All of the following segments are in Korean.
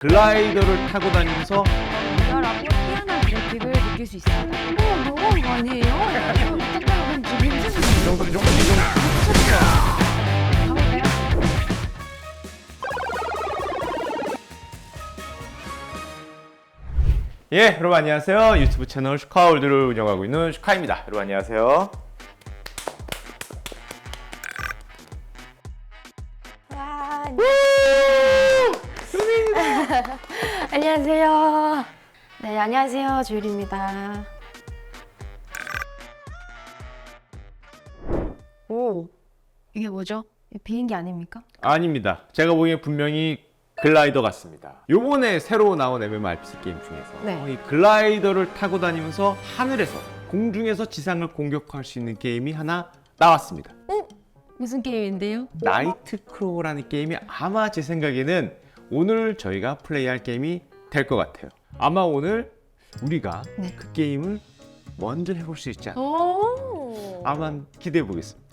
글라이더를 타고 다니면서 리얼하고 뛰어난 그래픽을 느낄 수 있습니다. 어, 너무한 거 아니에요? 그럼 지금 이 힘쓰는 정도 이 정도 이 정도 가볼까요? 예, 여러분 안녕하세요. 유튜브 채널 슈카월드를 운영하고 있는 슈카입니다. 여러분 안녕하세요. 안녕하세요. 주율입니다. 오, 이게 뭐죠? 비행기 아닙니까? 아닙니다. 제가 보기엔 분명히 글라이더 같습니다. 요번에 새로 나온 MMORPG 게임 중에서 네. 이 글라이더를 타고 다니면서 하늘에서 공중에서 지상을 공격할 수 있는 게임이 하나 나왔습니다. 무슨 게임인데요? 나이트 크로우라는 게임이 아마 제 생각에는 오늘 저희가 플레이할 게임이 될 것 같아요. 아마 오늘 우리가 네. 그 게임을 먼저 해볼 수 있지 않을까. 오. 아마 기대해 보겠습니다.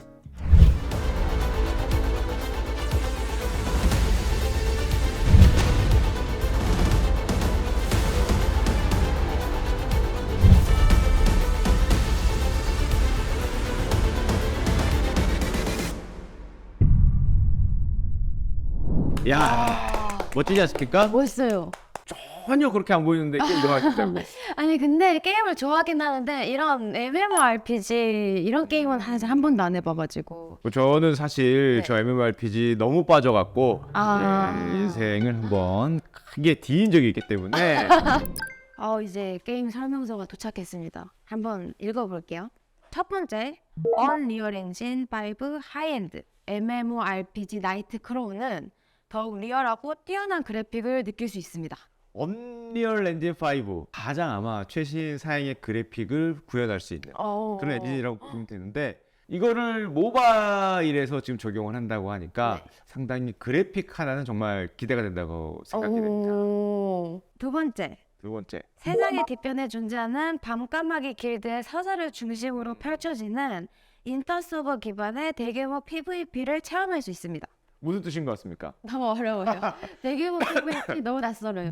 야 멋지지 않습니까? 멋있어요. 전혀 그렇게 안 보이는데 게임 때문에 아니 근데 게임을 좋아하긴 하는데 이런 MMORPG 이런 게임은 사실 한 번도 안 해봐가지고 저는 사실 네. 저 MMORPG 너무 빠져갖고 아. 예, 인생을 한번 크게 뒤인 적이 있기 때문에 어 이제 게임 설명서가 도착했습니다. 한번 읽어볼게요. 첫 번째 Unreal Engine 5 하이엔드 MMORPG 나이트 크로우는 더욱 리얼하고 뛰어난 그래픽을 느낄 수 있습니다. 언리얼 엔진 5 가장 아마 최신 사양의 그래픽을 구현할 수 있는 어... 그런 엔진이라고 보면 되는데 이거를 모바일에서 지금 적용을 한다고 하니까 네. 상당히 그래픽 하나는 정말 기대가 된다고 생각이 됩니다. 오... 두 번째 두 번째 세상의 뒤편에 존재하는 밤까마귀 길드의 서사를 중심으로 펼쳐지는 인터서버 기반의 대규모 PVP를 체험할 수 있습니다. 무슨 뜻인 것 같습니까? 너무 어려워요. 대규모 PVP 너무 낯설어요.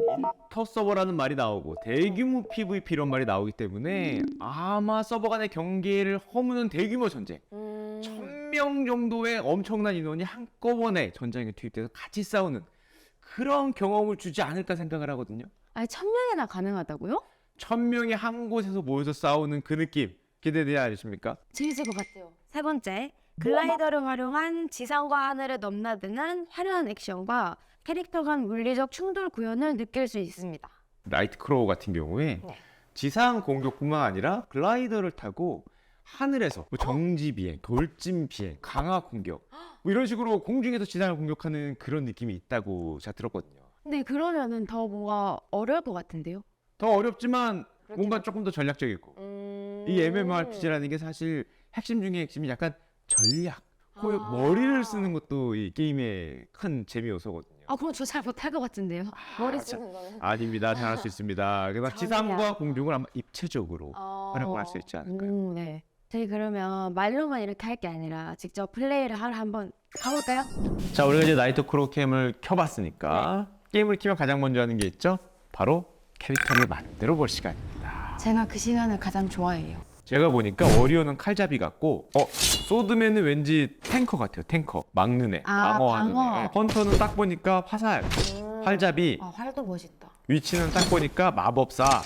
터 서버라는 말이 나오고 대규모 PVP 이런 말이 나오기 때문에 아마 서버 간의 경계를 허무는 대규모 전쟁 음... 천명 정도의 엄청난 인원이 한꺼번에 전장에 투입돼서 같이 싸우는 그런 경험을 주지 않을까 생각을 하거든요. 아니 천 명이나 가능하다고요? 천 명이 한 곳에서 모여서 싸우는 그 느낌 기대되지 않으십니까? 재밌을 것 같아요. 세 번째, 글라이더를 활용한 지상과 하늘을 넘나드는 화려한 액션과 캐릭터 간 물리적 충돌 구현을 느낄 수 있습니다. 나이트 크로우 같은 경우에 네. 지상 공격뿐만 아니라 글라이더를 타고 하늘에서 뭐 정지 비행, 돌진 비행, 강화 공격 뭐 이런 식으로 공중에서 지상을 공격하는 그런 느낌이 있다고 제가 들었거든요. 근데 그러면은 더 뭐가 어려울 것 같은데요? 더 어렵지만 그렇죠. 뭔가 조금 더 전략적이고 음... 이 MMORPG라는 게 사실 핵심 중에 핵심이 약간 전략, 아. 머리를 쓰는 것도 이 게임의 큰 재미 요소거든요. 아 그럼 저 잘 못할 것 같은데요? 머리 자- 쓰는 거는. 아닙니다. 잘할 수 있습니다. 그래서 전략. 지상과 공중을 아마 입체적으로 어... 활용을 할수 있지 않을까요? 음, 네. 저희 그러면 말로만 이렇게 할 게 아니라 직접 플레이를 하러 한번 가볼까요? 자, 우리가 이제 나이트 크로 캠을 켜봤으니까 게임을 키면 가장 먼저 하는 게 있죠. 바로 캐릭터를 만들어 볼 시간입니다. 제가 그 시간을 가장 좋아해요. 제가 보니까 워리어는 칼잡이 같고, 어 소드맨은 왠지 탱커 같아요. 탱커 막는 애, 아, 방어하는 방어. 애. 헌터는 딱 보니까 화살, 활잡이. 아 활도 멋있다. 위치는 딱 보니까 마법사.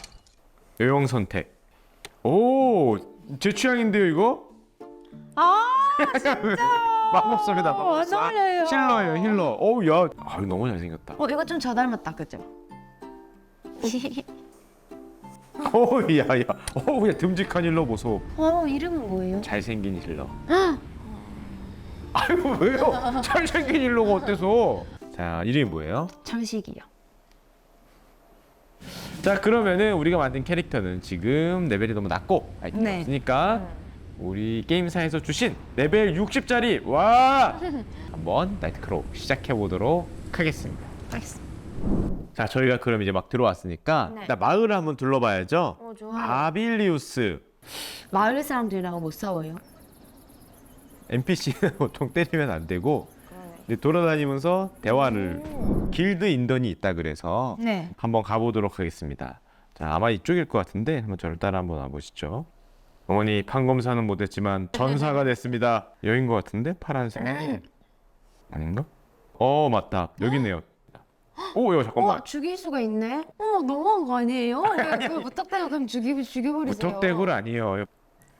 여용 선택. 오, 제 취향인데요 이거? 아 마법사입니다. 어, 마법사. 어울려요. 힐러예요, 힐러. 어우 야, 아 이거 너무 잘생겼다. 어 이거 좀 저 닮았다 그죠? 어우 야야, 어우 야 듬직한 힐러 보소. 어 이름은 뭐예요? 잘생긴 힐러. 아이고 왜요? 잘생긴 힐러가 어때서? 자 이름이 뭐예요? 장식이요. 자 그러면은 우리가 만든 캐릭터는 지금 레벨이 너무 낮고 아이템이 네. 없으니까 우리 게임사에서 주신 레벨 60짜리 와 한번 나이트크로우 시작해 보도록 하겠습니다. 알겠습니다. 자 저희가 그럼 이제 막 들어왔으니까 네. 일단 마을을 한번 둘러봐야죠. 어 좋아요. 아빌리우스 마을 사람들이랑 못 싸워요. NPC는 보통 때리면 안 되고 이제 돌아다니면서 대화를 길드 인던이 있다 그래서 네. 한번 가보도록 하겠습니다. 자 아마 이쪽일 것 같은데 한번 저를 따라 한번 와보시죠. 어머니 판검사는 못했지만 전사가 됐습니다. 여인 것 같은데 파란색 아닌가? 어 맞다 여기네요. 오 이거 잠깐만 어, 죽일 수가 있네? 어머, 너무한 거 아니에요? 그 무턱대고 그럼 죽이, 죽여버리세요. 무턱대고를 아니에요.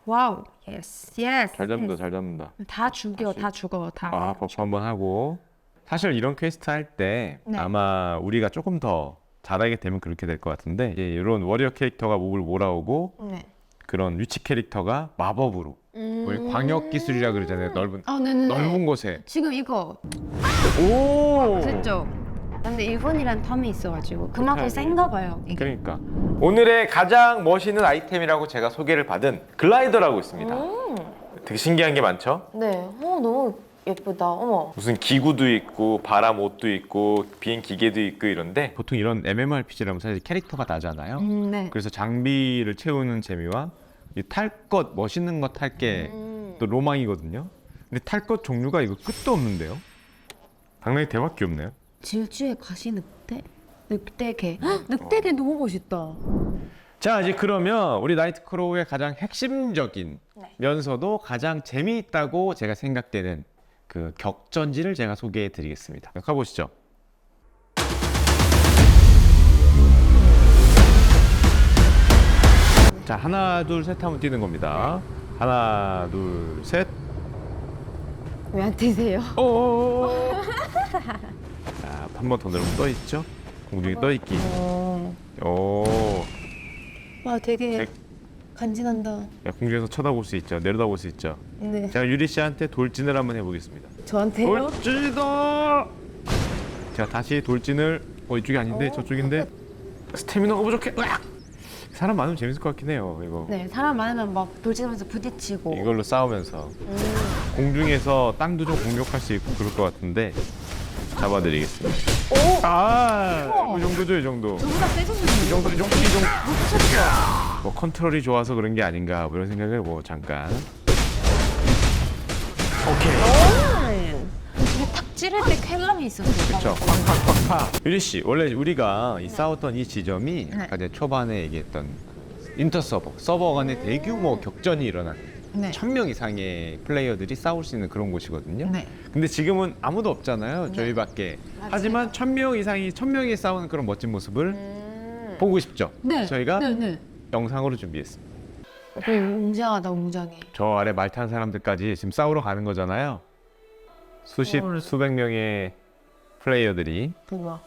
와우. 예스, 예스. 잘 잡는다 잘 잡는다. 다 죽여, 다 죽어, 다. 아 버프 한번 하고 사실 이런 퀘스트 할 때 네. 아마 우리가 조금 더 잘하게 되면 그렇게 될 것 같은데 이제 이런 워리어 캐릭터가 몹을 몰아오고 네. 그런 위치 캐릭터가 마법으로 우리 광역 기술이라 그러잖아요 넓은 아, 네네네. 넓은 곳에 지금 이거 오 됐죠? 근데 일본이란 텀이 있어가지고 그만큼. 센가 봐요. 이게. 그러니까 오늘의 가장 멋있는 아이템이라고 제가 소개를 받은 글라이더라고 있습니다 음. 되게 신기한 게 많죠 네. 어, 너무 예쁘다. 어머. 무슨 기구도 있고 바람 옷도 있고 비행 기계도 있고 이런데 보통 이런 MMORPG라면 사실 캐릭터가 나잖아요 음, 네. 그래서 장비를 채우는 재미와 탈 것 멋있는 것탈게 또 음. 로망이거든요. 근데 탈 것 종류가 이거 끝도 없는데요. 당연히 대박 귀엽네요. 질주의 가시 늑대? 늑대개. 헉, 늑대개 너무 멋있다. 자 이제 그러면 우리 나이트크로우의 가장 핵심적인 네. 면서도 가장 재미있다고 제가 생각되는 그 격전지를 제가 소개해 드리겠습니다. 가보시죠. 자 하나 둘 셋 하면 뛰는 겁니다. 하나 둘 셋. 왜 안 뛰세요? 오. 자 한 번 더 누르면 떠 있죠. 공중에 떠 있기. 어. 오. 와, 되게 백- 간지난다. 야, 공중에서 쳐다볼 수 있죠. 내려다볼 수 있죠. 네. 제가 유리 씨한테 돌진을 한번 해보겠습니다. 저한테요? 돌진이다. 제가 다시 돌진을 어 이쪽이 아닌데 저쪽인데 스태미너가 부족해. 으악! 사람 많으면 재밌을 것 같긴 해요. 이거 네, 사람 많으면 막 돌진하면서 부딪히고. 이걸로 싸우면서 음. 공중에서 땅도 좀 공격할 수 있고 그럴 것 같은데 잡아드리겠습니다. 오! 아. 이 정도죠, 이 정도. 이 세졌는데. 정도, 이 정도, 이 정도. 뭐 컨트롤이 좋아서 그런 게 아닌가 뭐 이런 생각을 뭐 잠깐. 오케이. 탁 찌를 때 쾌감이 있었어요. 그렇죠. 팍팍팍팍. 유리 씨, 원래 우리가 이 싸웠던 이 지점이 네. 아까 이제 초반에 얘기했던 인터 서버, 서버 간의 대규모 격전이 일어난 네. 천명 이상의 플레이어들이 싸울 수 있는 그런 곳이거든요. 네. 근데 지금은 아무도 없잖아요. 저희밖에. 맞아요. 하지만 천명 이상이 천 명이 싸우는 그런 멋진 모습을 보고 싶죠. 네. 저희가 네, 네. 영상으로 준비했습니다. 되게 웅장하다, 웅장해. 저 아래 말탄 사람들까지 지금 싸우러 가는 거잖아요. 수십 헐. 수백 명의 플레이어들이 우와.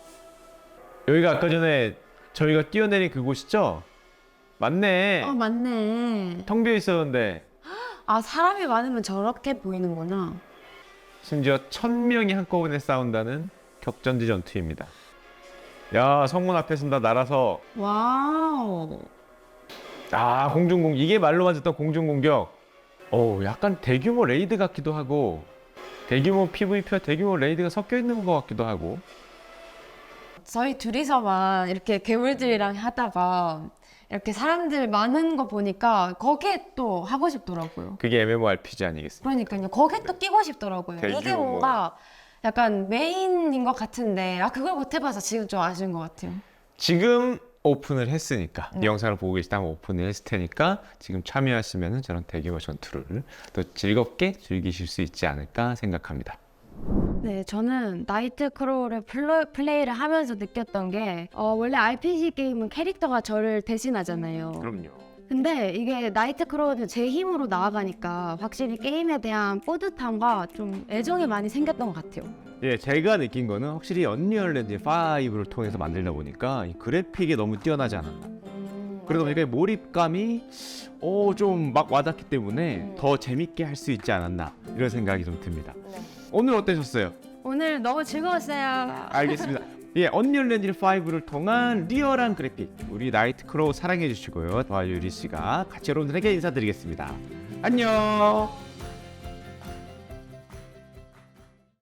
여기가 아까 전에 저희가 뛰어내린 그곳이죠? 맞네. 아, 맞네. 텅 비어 있었는데 아, 사람이 많으면 저렇게 보이는구나. 심지어 천 명이 한꺼번에 싸운다는 격전지 전투입니다. 야 성문 앞에 쓴다 날아서 와우. 아 공중공 이게 말로만 듣던 공중공격. 오 약간 대규모 레이드 같기도 하고 대규모 PVP와 대규모 레이드가 섞여 있는 것 같기도 하고 저희 둘이서만 이렇게 괴물들이랑 하다가 이렇게 사람들 많은 거 보니까 거기에 또 하고 싶더라고요. 그게 MMORPG 아니겠습니까? 그러니까요. 거기에 또 끼고 싶더라고요. 이게 대규모. 뭔가 약간 메인인 것 같은데 아 그걸 못 해봐서 지금 좀 아쉬운 것 같아요. 지금 오픈을 했으니까 이 네. 영상을 보고 계시다면 오픈을 했을 테니까 지금 참여하시면 저런 대규모 전투를 더 즐겁게 즐기실 수 있지 않을까 생각합니다. 네, 저는 나이트 크로우를 플러, 플레이를 하면서 느꼈던 게 어, 원래 RPG 게임은 캐릭터가 저를 대신하잖아요. 그럼요. 근데 이게 나이트 크로우는 제 힘으로 나아가니까 확실히 게임에 대한 뿌듯함과 좀 애정이 많이 생겼던 것 같아요. 예, 제가 느낀 거는 확실히 언리얼 엔진 5를 통해서 만들다 보니까 이 그래픽이 너무 뛰어나지 않았나. 그러다 보니까 이 몰입감이 어, 좀 막 와닿기 때문에 더 재밌게 할 수 있지 않았나 이런 생각이 좀 듭니다. 오늘 어떠셨어요? 오늘 너무 즐거웠어요. 알겠습니다. 예, 언리얼 엔진 5를 통한 리얼한 그래픽 우리 나이트 크로우 사랑해 주시고요. 저와 유리 씨가 같이 여러분들에게 인사드리겠습니다. 안녕.